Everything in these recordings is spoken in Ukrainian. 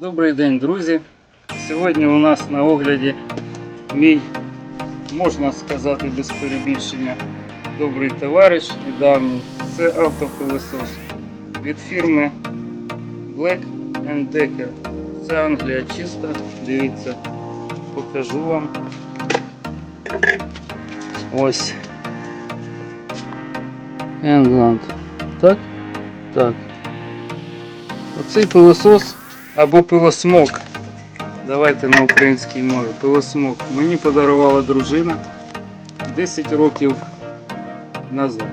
Добрий день, друзі! Сьогодні у нас на огляді мій, можна сказати без перебільшення, добрий товариш і давній. Це автопилосос від фірми Black Decker. Це Англія чиста. Дивіться, покажу вам. Ось. England. Так? Так. Оцей пилосос або пилосмок. Давайте на українській мові. Пилосмок. Мені подарувала дружина 10 років назад.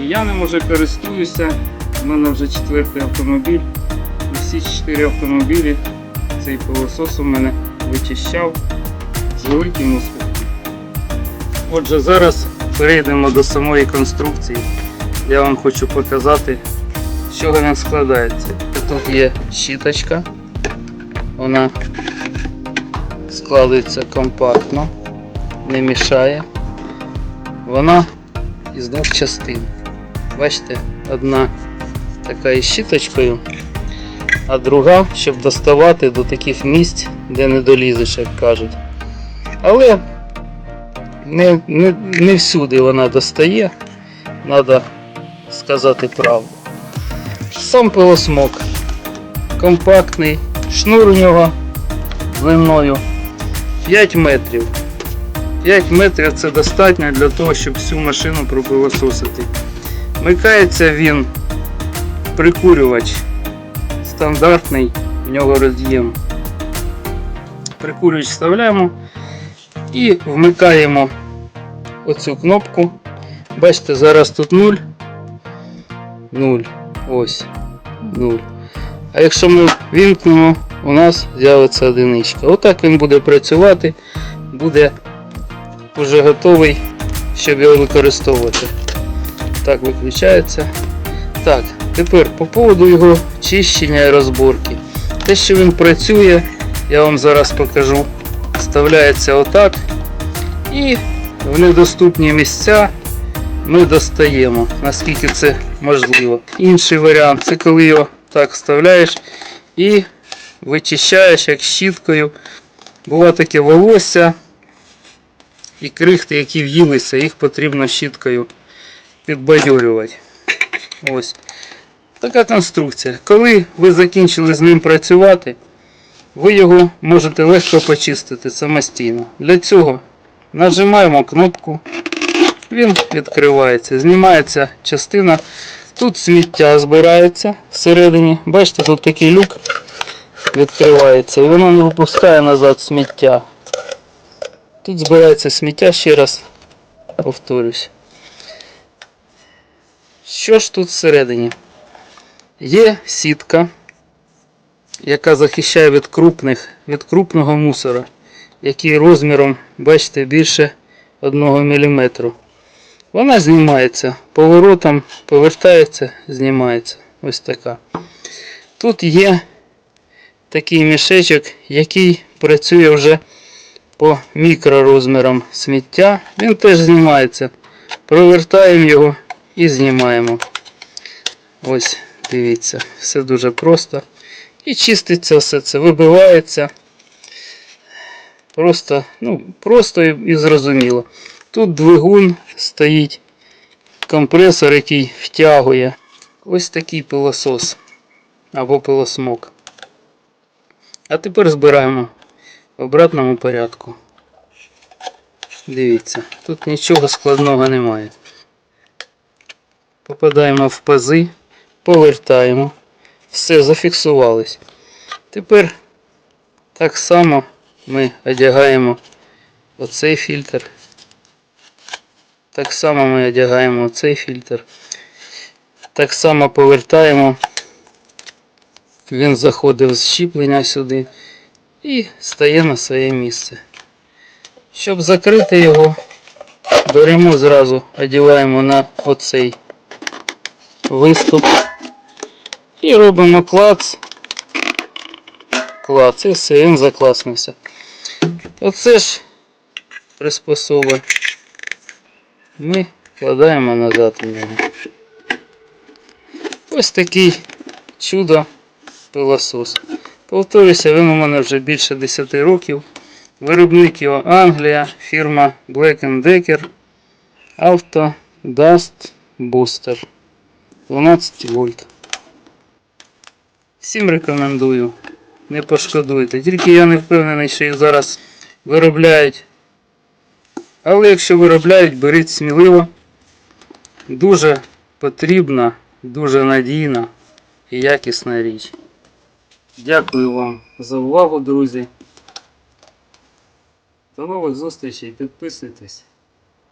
І я ним уже користуюся. У мене вже четвертий автомобіль. Усі чотири автомобілі цей пилосос у мене вичищав з великим успіхом. Отже, зараз перейдемо до самої конструкції. Я вам хочу показати, з чого він складається. Тут є щіточка, вона складається компактно, не мішає. Вона із двох частин. Бачите, одна така із щіточкою, а друга, щоб доставати до таких місць, де не долізеш, як кажуть. Але не, не, не всюди вона достає, треба сказати правду. Сам пилосмок компактний, шнур у нього длиною 5 метрів. 5 метрів це достатньо для того, щоб всю машину пропилососити. Вмикається він прикурювач стандартний, в нього роз'єм. Прикурювач вставляємо і вмикаємо оцю кнопку. Бачите, зараз тут 0. 0. Ось. 0. А якщо ми вімкнемо, у нас з'явиться одиничка. Отак він буде працювати, буде вже готовий, щоб його використовувати. Так, виключається. Так, тепер по поводу його чищення і розборки. Те, що він працює, я вам зараз покажу. Вставляється отак. І в недоступні місця ми достаємо, наскільки це можливо. Інший варіант це коли його так вставляєш і вичищаєш як щіткою. Було таке волосся і крихти, які в'їлися, їх потрібно щіткою підбадьорювати. Ось. Така конструкція. Коли ви закінчили з ним працювати, ви його можете легко почистити самостійно. Для цього нажимаємо кнопку, він відкривається, знімається частина. Тут сміття збирається всередині. Бачите, тут такий люк відкривається і воно не випускає назад сміття. Тут збирається сміття, ще раз повторюсь. Що ж тут всередині? Є сітка, яка захищає від крупних, від крупного мусора, який розміром, бачите, більше 1 мм. Вона знімається поворотом, повертається, знімається. Ось така. Тут є такий мішечок, який працює вже по мікророзмірам сміття. Він теж знімається. Провертаємо його і знімаємо. Ось, дивіться, все дуже просто. І чиститься все це, вибивається. Просто, ну, просто і, зрозуміло. Тут двигун стоїть, компресор, який втягує. Ось такий пилосос або пилосмок. А тепер збираємо в обратному порядку. Дивіться, тут нічого складного немає. Попадаємо в пази, повертаємо. Все, зафіксувались. Тепер так само ми одягаємо оцей фільтр. Так само ми одягаємо цей фільтр. Так само повертаємо. Він заходив з щіплення сюди і стає на своє місце. Щоб закрити його, беремо зразу, одягаємо на оцей виступ і робимо клац. Клац і все, він закласнився. Оце ж приспособи ми вкладаємо назад у нього. Ось такий чудо пилосос. Повторюся, він у мене вже більше 10 років. Виробник його Англія, фірма Black Decker Auto Dust Booster 12 вольт. Всім рекомендую. Не пошкодуйте. Тільки я не впевнений, що їх зараз виробляють. Але якщо виробляють, беріть сміливо. Дуже потрібна, дуже надійна і якісна річ. Дякую вам за увагу, друзі. До нових зустрічей, підписуйтесь.